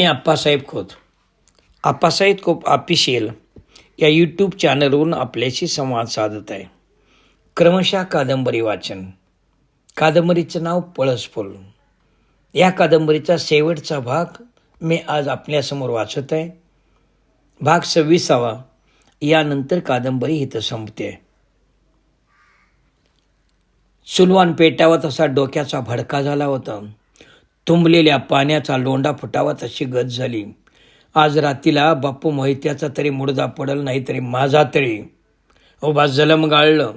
मी आप्पासाहेब खोत. आप्पासाहेब खोप ऑफिशियल या यूट्यूब चॅनलवरून आपल्याशी संवाद साधत आहे. क्रमशः कादंबरी वाचन. कादंबरीचं नाव पळसफुल. या कादंबरीचा शेवटचा भाग मी आज आपल्यासमोर वाचत आहे. भाग सव्वीसावा. यानंतर कादंबरी इथं संपते. सुलवान पेटावा तसा डोक्याचा भडका झाला होता. तुंबलेल्या पाण्याचा लोंडा फुटावा तशी गत झाली. आज रात्रीला बाप्पू मोहित्याचा तरी मुडदा पडल नाही तरी माझा तरी. ओबा जलम गाळलं.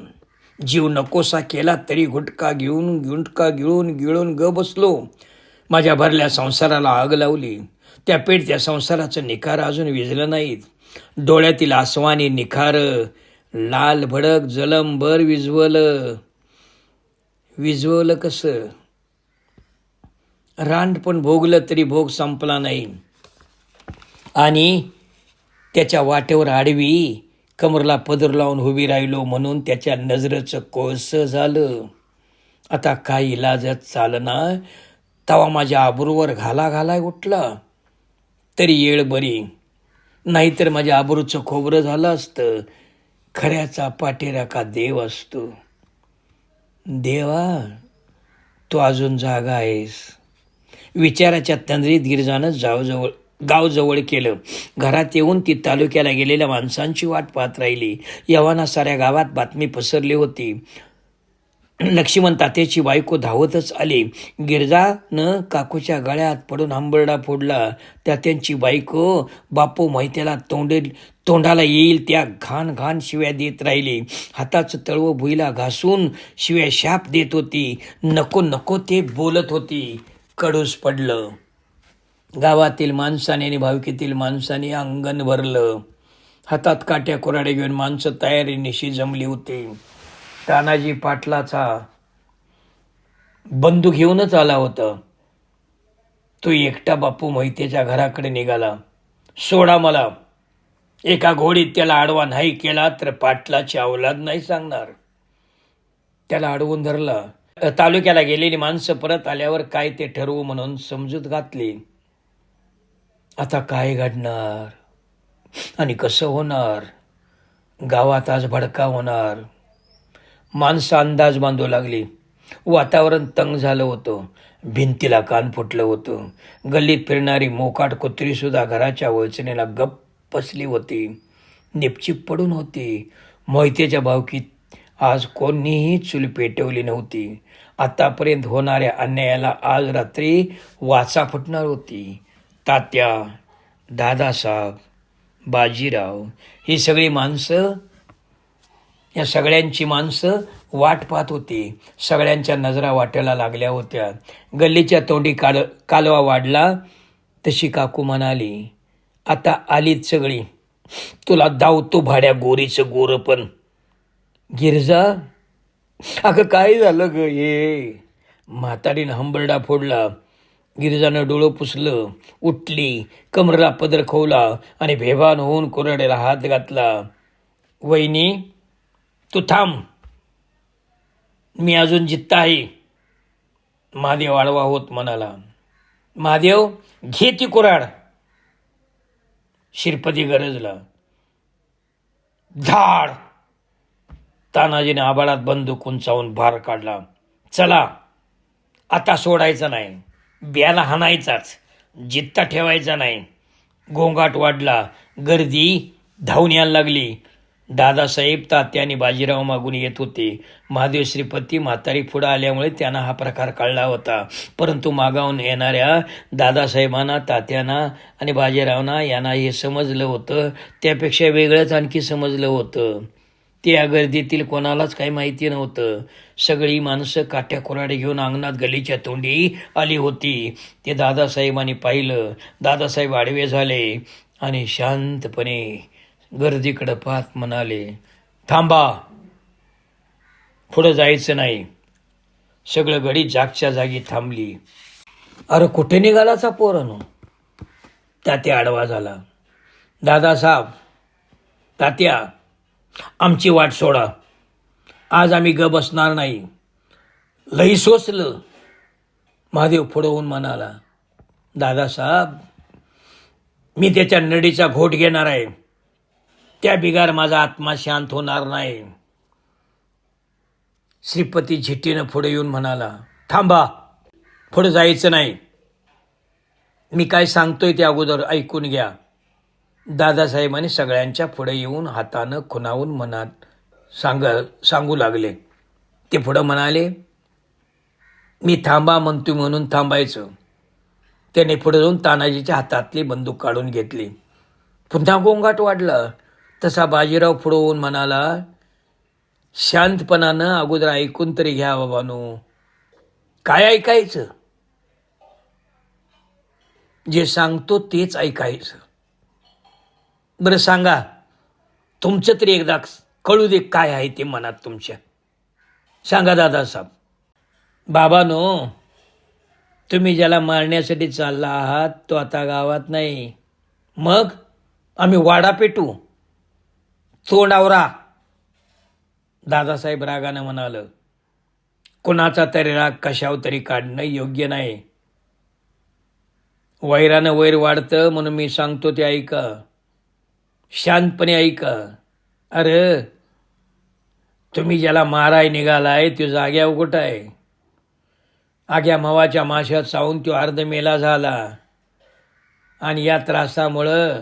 जीव नकोसा केला तरी गुटका घेऊन गुंटका गिळून गिळून ग बसलो. माझ्या भरल्या संसाराला आग लावली. त्या पेट त्या संसाराचं निखार अजून विजलं नाहीत. डोळ्यातील आसवानी निखार लाल भडक जलमभर विजवलं विजवलं कसं? रांड पण भोगलं तरी भोग संपला नाही. आणि त्याच्या वाटेवर आडवी कमरला पदर लावून उभी राहिलो म्हणून त्याच्या नजरेचं कोळसं झालं. आता काय इलाजच चालना तवा माझ्या आबरूवर घाला घालाय उठला. तरी येळ बरी नाहीतर माझ्या आबरूचं खोबरं झालं असतं. खऱ्याचा पाटेरा का देव असतो? देवा तू अजून जागा आहेस. विचाराच्या तंद्रीत गिरजानं जावजवळ गावजवळ केलं. घरात येऊन ती तालुक्याला गेलेल्या माणसांची वाट पाहत राहिली. यवाना साऱ्या गावात बातमी पसरली होती. लक्ष्मण तात्याची बायको धावतच आली. गिरजानं काकूच्या गळ्यात पडून आंबरडा फोडला. तात्यांची बायको बापू माहित्याला तोंडे तोंडाला येईल त्या घाण घाण शिव्या देत राहिली. हाताचं तळवं भुईला घासून शिव्या शाप देत होती. नको नको ते बोलत होती. कडूस पडलं. गावातील माणसाने आणि भाविकेतील माणसाने अंगण भरलं. हातात काट्या कुराडे घेऊन माणसं तयारीनिशी जमली होती. तानाजी पाटलाचा बंदूक घेऊनच आला होता. तो एकटा बापू मोहितेच्या घराकडे निघाला. सोडा मला. एका घोडीत त्याला आडवा नाही केला तर पाटलाची अवलाद नाही सांगणार. त्याला अडवून धरला. तालुक्याला गेलेली माणसं परत आल्यावर काय ते ठरवू म्हणून समजूत घातली. आता काय घडणार? आणि कसं होणार? गावात आज भडका होणार. माणसं अंदाज बांधू लागली. वातावरण तंग झालं होतं. भिंतीला कान फुटलं होतं. गल्लीत फिरणारी मोकाट कुत्रीसुद्धा घराच्या वळचणीला गप्प बसली होती. निपचिप पडून होती. मोहितेच्या भावकीत आज कोणीही चूल पेटवली नव्हती. आतापर्यंत होणाऱ्या अन्यायाला आज रात्री वाचा फुटणार होती. तात्या दादासाहेब बाजीराव ही सगळी माणसं या सगळ्यांची माणसं वाट पाहत होती. सगळ्यांच्या नजरा वाटायला लागल्या होत्या. गल्लीच्या तोंडी काल कालवा वाढला. तशी काकू म्हणाली आता आलीच सगळी. तुला धावतो भाड्या गोरीचं गोरं पण गिरजा? अगं काय झालं ग ये म्हातारीनं हंबरडा फोडला गिरजानं डोळं पुसलं उठली कमरला पदर खोवला आणि भेभान होऊन कोरड्याला हात घातला. वहिनी तू थांब. मी अजून जित्ता आहे. महादेव आडवा होत म्हणाला. महादेव घे ती कुराड. शिरपती गरजला. धाड! तानाजीने आबाळात बंदूक उंचावून भार काढला. चला आता सोडायचं नाही. ब्याला हाणायचाच. जित्ता ठेवायचा नाही. गोंगाट वाढला. गर्दी धावून यायला लागली. दादासाहेब तात्याने बाजीराव मागून येत होते. महादेव श्रीपती म्हातारी पुढं आल्यामुळे त्यांना हा प्रकार कळला होता. परंतु मागावून येणाऱ्या दादासाहेबांना तात्यांना आणि बाजीरावना यांना हे समजलं होतं. त्यापेक्षा वेगळंच आणखी समजलं होतं. त्या गर्दीतील कोणालाच काही माहिती नव्हतं. सगळी माणसं काट्या कोराडे घेऊन अंगणात गलीच्या तोंडी आली होती. ते दादासाहेबांनी पाहिलं. दादासाहेब आडवे झाले आणि शांतपणे गर्दीकडं पाहत म्हणाले थांबा. पुढं जायचं नाही. सगळं गडी जागच्या जागी थांबली. अरे कुठे निघालाचा पोरानो तात्या आडवा झाला. दादासाहेब तात्या आमची वाट सोडा. आज आम्ही ग बसणार नाही. लई सोसलं. महादेव पुढं होऊन म्हणाला दादासाहेब मी त्याच्या नडीचा घोट घेणार आहे. त्या बिगार माझा आत्मा शांत होणार नाही. श्रीपती झिट्टीनं पुढे येऊन म्हणाला थांबा पुढं जायचं नाही. मी काय सांगतोय ते अगोदर ऐकून घ्या. दादासाहेबांनी सगळ्यांच्या पुढे येऊन हातानं खुणावून मनात सांग सांगू लागले. ते पुढं म्हणाले मी थांबा म्हणतो म्हणून थांबायचं. त्याने पुढे जाऊन तानाजीच्या हातातली बंदूक काढून घेतली. पुन्हा गोंगाट वाढला. तसा बाजीराव पुढं होऊन म्हणाला शांतपणानं अगोदर ऐकून तरी घ्या बाबानो. काय ऐकायचं? जे सांगतो तेच ऐकायचं. बरं सांगा तुमचं तरी एकदा कळू दे काय आहे ते मनात तुमच्या. सांगा दादासाहेब बाबानो तुम्ही ज्याला मारण्यासाठी चालला आहात तो आता गावात नाही. मग आम्ही वाडा पेटू. तोंडावरा. दादासाहेब रागानं म्हणालं कुणाचा तरी राग कशावर तरी काढणं योग्य नाही. वैरानं वैर वाढतं म्हणून मी सांगतो ते ऐका. शांतपणे ऐका. अरे तुम्ही ज्याला माराय निघालाय तो जाग्या उघट आहे? आग्या मवाच्या माशात चावून तो अर्ध मेला झाला. आणि या त्रासामुळं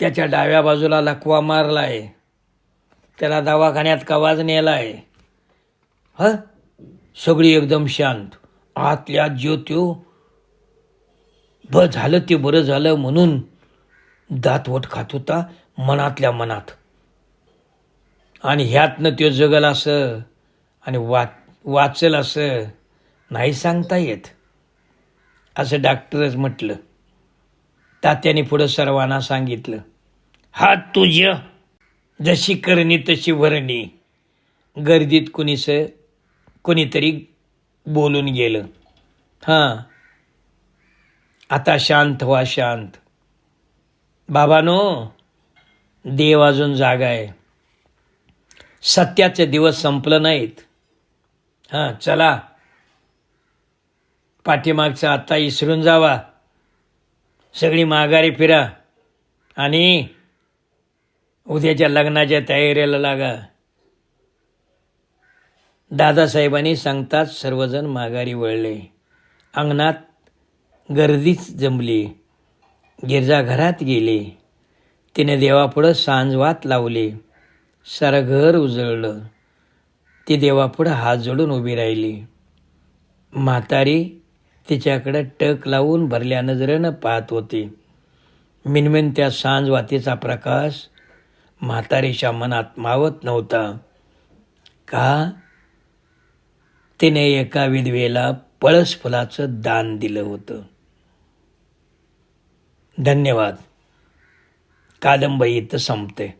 त्याच्या डाव्या बाजूला लकवा मारलाय. त्याला दवाखान्यात कवाज नेलाय. ह? सगळी एकदम शांत. आतल्या ज्योत्यो त्यो ब झालं ते बरं झालं म्हणून दातवट खात होता मनातल्या मनात. आणि ह्यातनं त्यो जगल असं आणि वा वाचल असं नाही सांगता येत असं डॉक्टरच म्हटलं. तात्याने पुढं सर्वांना सांगितलं हात तुझ जशी करणी तशी भरणी गर्दीत कुणीस कोणीतरी बोलून गेलं हां आता शांत व्हा शांत. बाबानो देव अजून जागा आहे सत्याचे दिवस संपलं नाहीत. हां चला. पाठीमागचा आत्ता इसरून जावा. सगळी माघारी फिरा. आणि उद्याच्या लग्नाच्या तयारीला लागा. दादासाहेबांनी सांगताच सर्वजण माघारी वळले. अंगणात गर्दीच जमली. गिरजाघरात गेले. तिने देवापुढं सांजवात लावले. सारं घर उजळलं. ती देवापुढं हात जोडून उभी राहिली. म्हातारी तिच्याकडं टक लावून भरल्या नजरेनं पाहत होती. मिनमिन त्या सांजवातीचा प्रकाश म्हातारीच्या मनात मावत नव्हता. का? तिने एका विधवेला पळस फुलाचं दान दिलं होतं. धन्यवाद. कादंबरी इथं संपते.